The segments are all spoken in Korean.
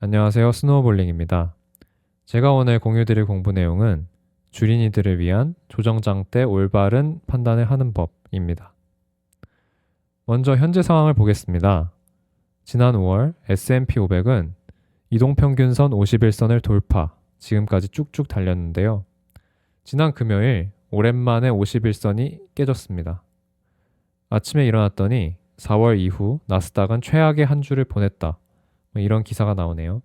안녕하세요. 스노우볼링입니다. 제가 오늘 공유드릴 공부 내용은 주린이들을 위한 조정장 때 올바른 판단을 하는 법입니다. 먼저 현재 상황을 보겠습니다. 지난 5월 S&P 500은 이동평균선 51선을 돌파, 지금까지 쭉쭉 달렸는데요. 지난 금요일 오랜만에 51선이 깨졌습니다. 아침에 일어났더니 4월 이후 나스닥은 최악의 한 주를 보냈다. 뭐 이런 기사가 나오네요.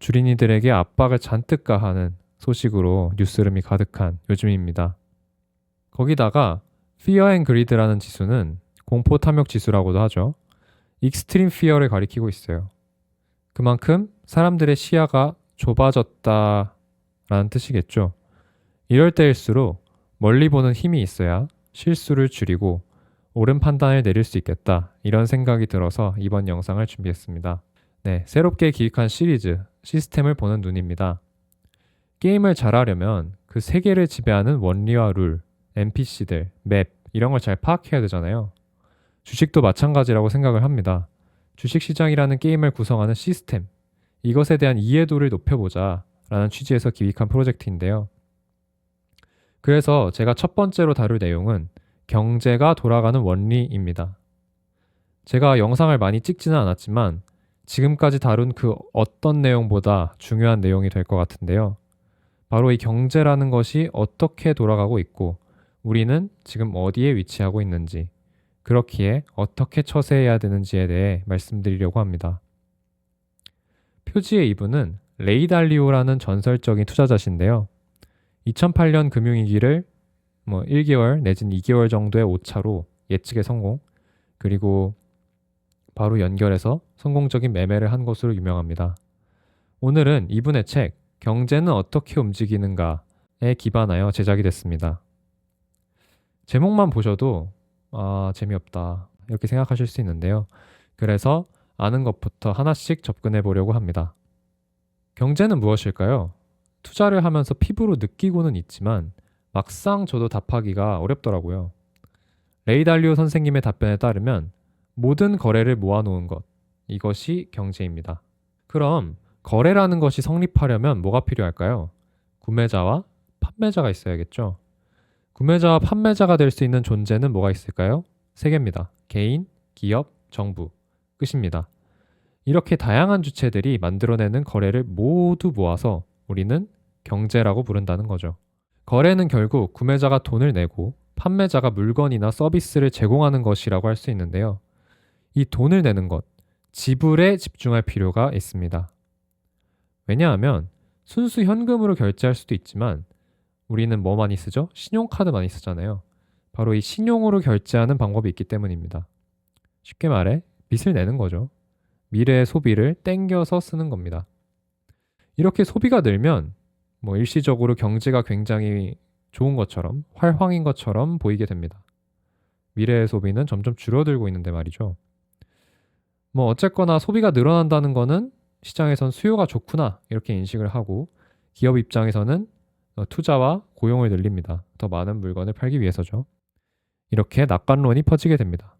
주린이들에게 압박을 잔뜩 가하는 소식으로 뉴스름이 가득한 요즘입니다. 거기다가 Fear and Greed라는 지수는 공포 탐욕 지수라고도 하죠. 익스트림 피어를 가리키고 있어요. 그만큼 사람들의 시야가 좁아졌다라는 뜻이겠죠. 이럴 때일수록 멀리 보는 힘이 있어야 실수를 줄이고 옳은 판단을 내릴 수 있겠다. 이런 생각이 들어서 이번 영상을 준비했습니다. 네, 새롭게 기획한 시리즈 시스템을 보는 눈입니다. 게임을 잘하려면 그 세계를 지배하는 원리와 룰, NPC들, 맵 이런 걸 잘 파악해야 되잖아요. 주식도 마찬가지라고 생각을 합니다. 주식 시장이라는 게임을 구성하는 시스템, 이것에 대한 이해도를 높여보자 라는 취지에서 기획한 프로젝트인데요. 그래서 제가 첫 번째로 다룰 내용은 경제가 돌아가는 원리입니다. 제가 영상을 많이 찍지는 않았지만 지금까지 다룬 그 어떤 내용보다 중요한 내용이 될 것 같은데요. 바로 이 경제라는 것이 어떻게 돌아가고 있고 우리는 지금 어디에 위치하고 있는지 그렇기에 어떻게 처세해야 되는지에 대해 말씀드리려고 합니다. 표지의 이분은 레이 달리오라는 전설적인 투자자신데요. 2008년 금융위기를 뭐 1개월 내진 2개월 정도의 오차로 예측에 성공, 그리고 바로 연결해서 성공적인 매매를 한 것으로 유명합니다. 오늘은 이분의 책 경제는 어떻게 움직이는가에 기반하여 제작이 됐습니다. 제목만 보셔도 아, 재미없다. 이렇게 생각하실 수 있는데요. 그래서 아는 것부터 하나씩 접근해 보려고 합니다. 경제는 무엇일까요? 투자를 하면서 피부로 느끼고는 있지만 막상 저도 답하기가 어렵더라고요. 레이달리오 선생님의 답변에 따르면 모든 거래를 모아놓은 것, 이것이 경제입니다. 그럼 거래라는 것이 성립하려면 뭐가 필요할까요? 구매자와 판매자가 있어야겠죠. 구매자와 판매자가 될 수 있는 존재는 뭐가 있을까요? 세 개입니다. 개인, 기업, 정부. 끝입니다. 이렇게 다양한 주체들이 만들어내는 거래를 모두 모아서 우리는 경제라고 부른다는 거죠. 거래는 결국 구매자가 돈을 내고 판매자가 물건이나 서비스를 제공하는 것이라고 할 수 있는데요. 이 돈을 내는 것, 지불에 집중할 필요가 있습니다. 왜냐하면 순수 현금으로 결제할 수도 있지만 우리는 뭐 많이 쓰죠? 신용카드 많이 쓰잖아요. 바로 이 신용으로 결제하는 방법이 있기 때문입니다. 쉽게 말해 빚을 내는 거죠. 미래의 소비를 땡겨서 쓰는 겁니다. 이렇게 소비가 늘면 뭐 일시적으로 경제가 굉장히 좋은 것처럼 활황인 것처럼 보이게 됩니다. 미래의 소비는 점점 줄어들고 있는데 말이죠. 뭐 어쨌거나 소비가 늘어난다는 거는 시장에선 수요가 좋구나 이렇게 인식을 하고 기업 입장에서는 어, 투자와 고용을 늘립니다. 더 많은 물건을 팔기 위해서죠. 이렇게 낙관론이 퍼지게 됩니다.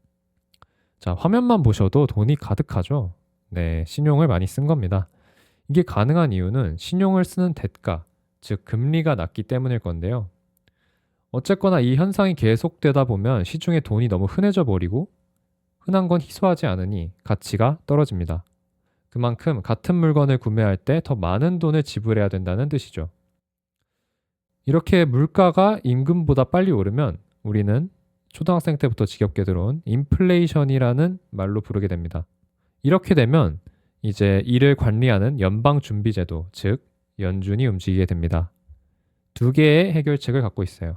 자, 화면만 보셔도 돈이 가득하죠. 네, 신용을 많이 쓴 겁니다. 이게 가능한 이유는 신용을 쓰는 대가, 즉 금리가 낮기 때문일 건데요. 어쨌거나 이 현상이 계속되다 보면 시중에 돈이 너무 흔해져 버리고 흔한 건 희소하지 않으니 가치가 떨어집니다. 그만큼 같은 물건을 구매할 때 더 많은 돈을 지불해야 된다는 뜻이죠. 이렇게 물가가 임금보다 빨리 오르면 우리는 초등학생 때부터 지겹게 들어온 인플레이션이라는 말로 부르게 됩니다. 이렇게 되면 이제 이를 관리하는 연방준비제도, 즉 연준이 움직이게 됩니다. 두 개의 해결책을 갖고 있어요.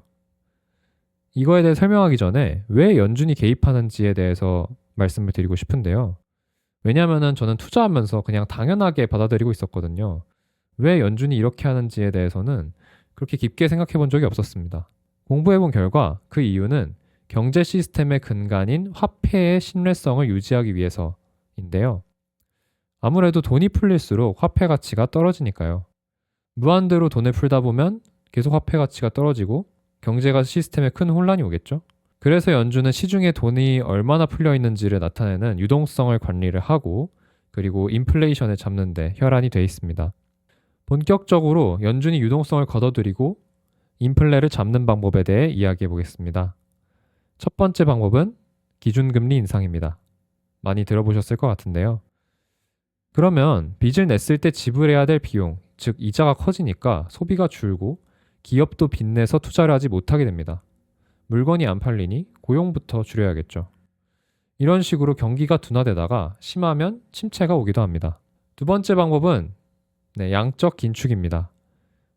이거에 대해 설명하기 전에 왜 연준이 개입하는지에 대해서 말씀을 드리고 싶은데요. 왜냐하면 저는 투자하면서 그냥 당연하게 받아들이고 있었거든요. 왜 연준이 이렇게 하는지에 대해서는 그렇게 깊게 생각해 본 적이 없었습니다. 공부해 본 결과 그 이유는 경제 시스템의 근간인 화폐의 신뢰성을 유지하기 위해서인데요. 아무래도 돈이 풀릴수록 화폐 가치가 떨어지니까요. 무한대로 돈을 풀다 보면 계속 화폐 가치가 떨어지고 경제가 시스템에 큰 혼란이 오겠죠. 그래서 연준은 시중에 돈이 얼마나 풀려 있는지를 나타내는 유동성을 관리를 하고 그리고 인플레이션을 잡는데 혈안이 돼 있습니다. 본격적으로 연준이 유동성을 걷어들이고 인플레를 잡는 방법에 대해 이야기해 보겠습니다. 첫 번째 방법은 기준금리 인상입니다. 많이 들어보셨을 것 같은데요. 그러면 빚을 냈을 때 지불해야 될 비용, 즉 이자가 커지니까 소비가 줄고 기업도 빚내서 투자를 하지 못하게 됩니다. 물건이 안 팔리니 고용부터 줄여야겠죠. 이런 식으로 경기가 둔화되다가 심하면 침체가 오기도 합니다. 두 번째 방법은 네, 양적 긴축입니다.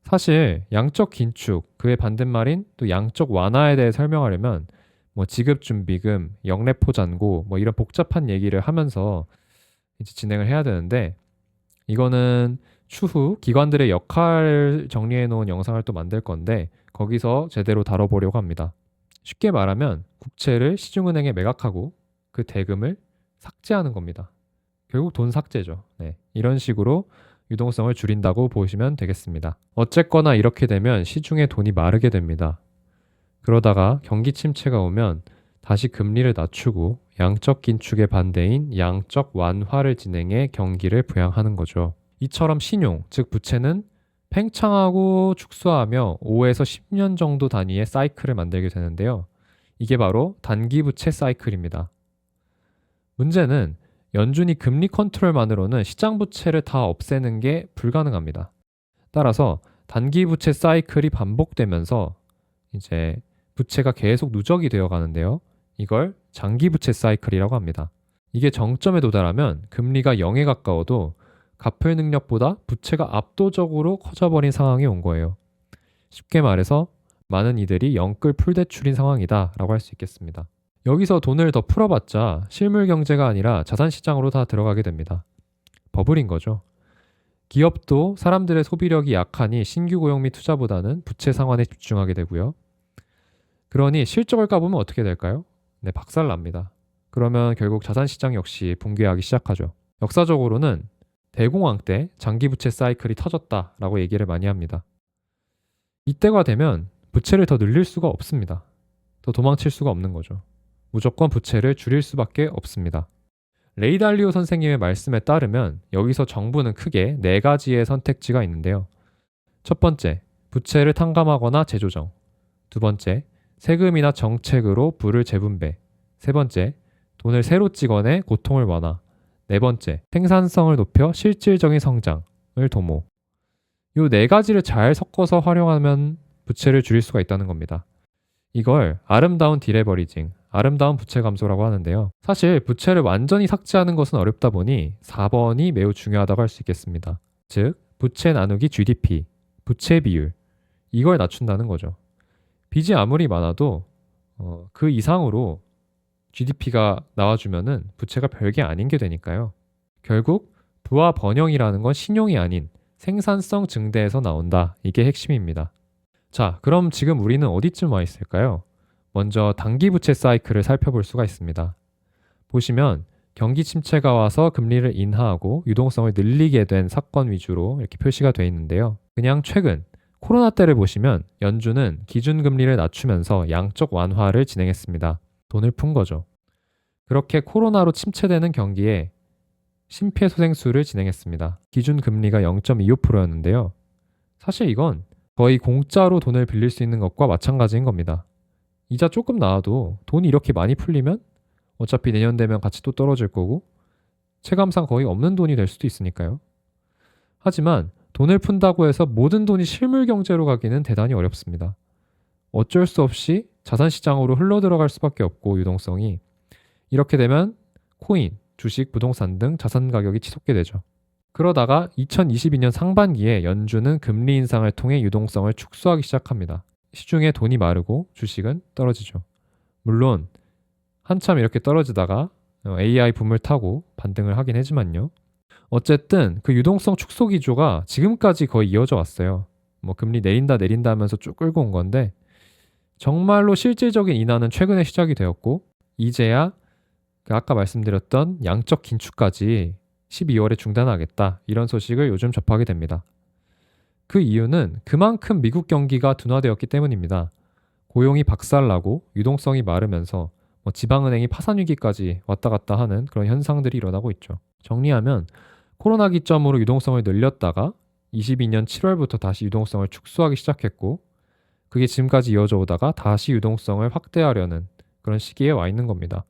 사실 양적 긴축, 그의 반대말인 또 양적 완화에 대해 설명하려면 뭐 지급 준비금, 영래포 잔고 뭐 이런 복잡한 얘기를 하면서 이제 진행을 해야 되는데 이거는 추후 기관들의 역할을 정리해 놓은 영상을 또 만들 건데 거기서 제대로 다뤄보려고 합니다. 쉽게 말하면 국채를 시중은행에 매각하고 그 대금을 삭제하는 겁니다. 결국 돈 삭제죠. 네. 이런 식으로 유동성을 줄인다고 보시면 되겠습니다. 어쨌거나 이렇게 되면 시중에 돈이 마르게 됩니다. 그러다가 경기 침체가 오면 다시 금리를 낮추고 양적 긴축의 반대인 양적 완화를 진행해 경기를 부양하는 거죠. 이처럼 신용, 즉 부채는 팽창하고 축소하며 5에서 10년 정도 단위의 사이클을 만들게 되는데요. 이게 바로 단기 부채 사이클입니다. 문제는 연준이 금리 컨트롤만으로는 시장 부채를 다 없애는 게 불가능합니다. 따라서 단기 부채 사이클이 반복되면서 이제 부채가 계속 누적이 되어 가는데요. 이걸 장기 부채 사이클이라고 합니다. 이게 정점에 도달하면 금리가 0에 가까워도 갚을 능력보다 부채가 압도적으로 커져버린 상황이 온 거예요. 쉽게 말해서 많은 이들이 영끌 풀대출인 상황이다 라고 할 수 있겠습니다. 여기서 돈을 더 풀어봤자 실물 경제가 아니라 자산 시장으로 다 들어가게 됩니다. 버블인 거죠. 기업도 사람들의 소비력이 약하니 신규 고용 및 투자보다는 부채 상환에 집중하게 되고요. 그러니 실적을 까보면 어떻게 될까요? 네, 박살 납니다. 그러면 결국 자산 시장 역시 붕괴하기 시작하죠. 역사적으로는 대공황 때 장기 부채 사이클이 터졌다라고 얘기를 많이 합니다. 이때가 되면 부채를 더 늘릴 수가 없습니다. 더 도망칠 수가 없는 거죠. 무조건 부채를 줄일 수밖에 없습니다. 레이달리오 선생님의 말씀에 따르면 여기서 정부는 크게 네 가지의 선택지가 있는데요. 첫 번째, 부채를 탕감하거나 재조정. 두 번째, 세금이나 정책으로 부를 재분배. 세 번째, 돈을 새로 찍어내 고통을 완화. 네 번째, 생산성을 높여 실질적인 성장을 도모. 이 네 가지를 잘 섞어서 활용하면 부채를 줄일 수가 있다는 겁니다. 이걸 아름다운 디레버리징, 아름다운 부채 감소라고 하는데요. 사실 부채를 완전히 삭제하는 것은 어렵다 보니 4번이 매우 중요하다고 할 수 있겠습니다. 즉, 부채 나누기 GDP, 부채 비율, 이걸 낮춘다는 거죠. 빚이 아무리 많아도 어, 그 이상으로 GDP가 나와주면은 부채가 별게 아닌 게 되니까요. 결국 부와 번영이라는 건 신용이 아닌 생산성 증대에서 나온다. 이게 핵심입니다. 자, 그럼 지금 우리는 어디쯤 와 있을까요? 먼저 단기 부채 사이클을 살펴볼 수가 있습니다. 보시면 경기 침체가 와서 금리를 인하하고 유동성을 늘리게 된 사건 위주로 이렇게 표시가 되어 있는데요. 그냥 최근 코로나 때를 보시면 연준은 기준금리를 낮추면서 양적 완화를 진행했습니다. 돈을 푼 거죠. 그렇게 코로나로 침체되는 경기에 심폐소생술을 진행했습니다. 기준 금리가 0.25%였는데요. 사실 이건 거의 공짜로 돈을 빌릴 수 있는 것과 마찬가지인 겁니다. 이자 조금 나와도 돈이 이렇게 많이 풀리면 어차피 내년 되면 같이 또 떨어질 거고 체감상 거의 없는 돈이 될 수도 있으니까요. 하지만 돈을 푼다고 해서 모든 돈이 실물 경제로 가기는 대단히 어렵습니다. 어쩔 수 없이 자산 시장으로 흘러 들어갈 수밖에 없고 유동성이 이렇게 되면 코인, 주식, 부동산 등 자산 가격이 치솟게 되죠. 그러다가 2022년 상반기에 연준은 금리 인상을 통해 유동성을 축소하기 시작합니다. 시중에 돈이 마르고 주식은 떨어지죠. 물론 한참 이렇게 떨어지다가 AI 붐을 타고 반등을 하긴 하지만요. 어쨌든 그 유동성 축소 기조가 지금까지 거의 이어져 왔어요. 뭐 금리 내린다 내린다 하면서 쭉 끌고 온 건데 정말로 실질적인 인하는 최근에 시작이 되었고 이제야 그 아까 말씀드렸던 양적 긴축까지 12월에 중단하겠다 이런 소식을 요즘 접하게 됩니다. 그 이유는 그만큼 미국 경기가 둔화되었기 때문입니다. 고용이 박살나고 유동성이 마르면서 뭐 지방은행이 파산 위기까지 왔다 갔다 하는 그런 현상들이 일어나고 있죠. 정리하면 코로나 기점으로 유동성을 늘렸다가 22년 7월부터 다시 유동성을 축소하기 시작했고 그게 지금까지 이어져 오다가 다시 유동성을 확대하려는 그런 시기에 와 있는 겁니다.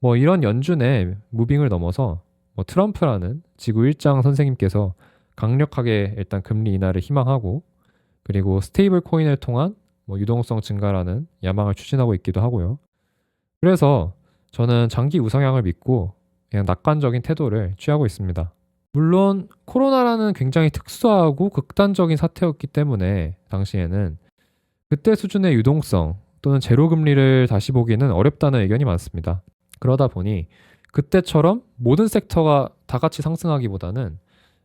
뭐 이런 연준의 무빙을 넘어서 뭐 트럼프라는 지구 일장 선생님께서 강력하게 일단 금리 인하를 희망하고 그리고 스테이블 코인을 통한 뭐 유동성 증가라는 야망을 추진하고 있기도 하고요. 그래서 저는 장기 우상향을 믿고 그냥 낙관적인 태도를 취하고 있습니다. 물론 코로나라는 굉장히 특수하고 극단적인 사태였기 때문에 당시에는 그때 수준의 유동성 또는 제로 금리를 다시 보기는 어렵다는 의견이 많습니다. 그러다 보니 그때처럼 모든 섹터가 다 같이 상승하기보다는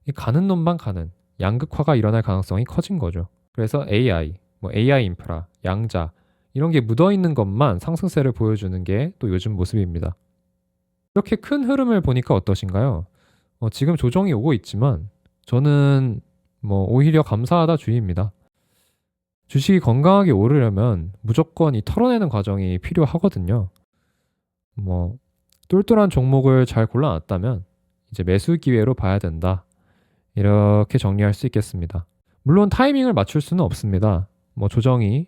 이 가는 놈만 가는 양극화가 일어날 가능성이 커진 거죠. 그래서 AI, 뭐 AI 인프라, 양자 이런 게 묻어 있는 것만 상승세를 보여주는 게 또 요즘 모습입니다. 이렇게 큰 흐름을 보니까 어떠신가요? 어, 지금 조정이 오고 있지만 저는 뭐 오히려 감사하다 주의입니다. 주식이 건강하게 오르려면 무조건 이 털어내는 과정이 필요하거든요. 뭐 똘똘한 종목을 잘 골라놨다면 이제 매수 기회로 봐야 된다. 이렇게 정리할 수 있겠습니다. 물론 타이밍을 맞출 수는 없습니다. 뭐 조정이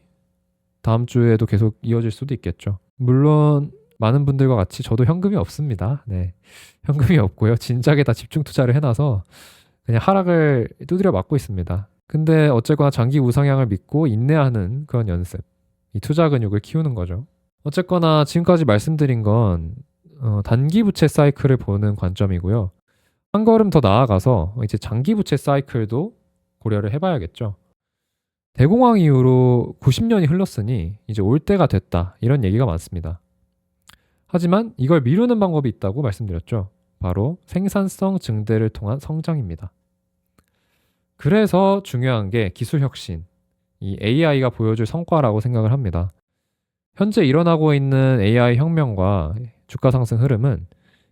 다음 주에도 계속 이어질 수도 있겠죠. 물론 많은 분들과 같이 저도 현금이 없습니다. 네. 현금이 없고요. 진작에 다 집중 투자를 해놔서 그냥 하락을 두드려 맞고 있습니다. 근데 어쨌거나 장기 우상향을 믿고 인내하는 그런 연습. 이 투자 근육을 키우는 거죠. 어쨌거나 지금까지 말씀드린 건 어, 단기 부채 사이클을 보는 관점이고요. 한 걸음 더 나아가서 이제 장기 부채 사이클도 고려를 해봐야겠죠. 대공황 이후로 90년이 흘렀으니 이제 올 때가 됐다 이런 얘기가 많습니다. 하지만 이걸 미루는 방법이 있다고 말씀드렸죠. 바로 생산성 증대를 통한 성장입니다. 그래서 중요한 게 기술 혁신, 이 AI가 보여줄 성과라고 생각을 합니다. 현재 일어나고 있는 AI 혁명과 주가 상승 흐름은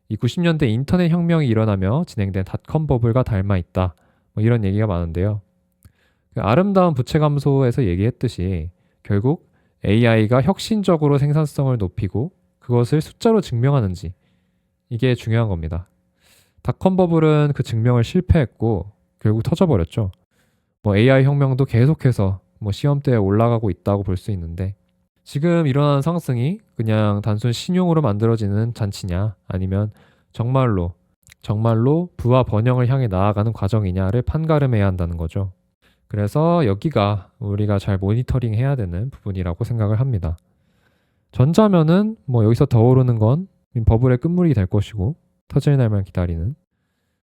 이 90년대 인터넷 혁명이 일어나며 진행된 닷컴 버블과 닮아 있다. 뭐 이런 얘기가 많은데요. 그 아름다운 부채 감소에서 얘기했듯이 결국 AI가 혁신적으로 생산성을 높이고 그것을 숫자로 증명하는지 이게 중요한 겁니다. 닷컴 버블은 그 증명을 실패했고 결국 터져버렸죠. 뭐 AI 혁명도 계속해서 뭐 시험대에 올라가고 있다고 볼 수 있는데 지금 일어나는 상승이 그냥 단순 신용으로 만들어지는 잔치냐 아니면 정말로 정말로 부와 번영을 향해 나아가는 과정이냐를 판가름해야 한다는 거죠. 그래서 여기가 우리가 잘 모니터링 해야 되는 부분이라고 생각을 합니다. 전자면은 뭐 여기서 더 오르는 건 버블의 끝물이 될 것이고 터질 날만 기다리는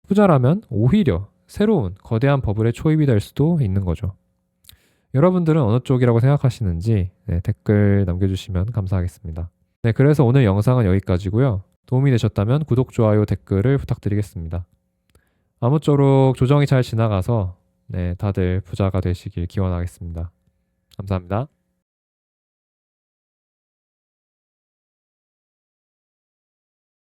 후자라면 오히려 새로운 거대한 버블의 초입이 될 수도 있는 거죠. 여러분들은 어느 쪽이라고 생각하시는지 네, 댓글 남겨주시면 감사하겠습니다. 네, 그래서 오늘 영상은 여기까지고요. 도움이 되셨다면 구독, 좋아요, 댓글을 부탁드리겠습니다. 아무쪼록 조정이 잘 지나가서 네, 다들 부자가 되시길 기원하겠습니다. 감사합니다.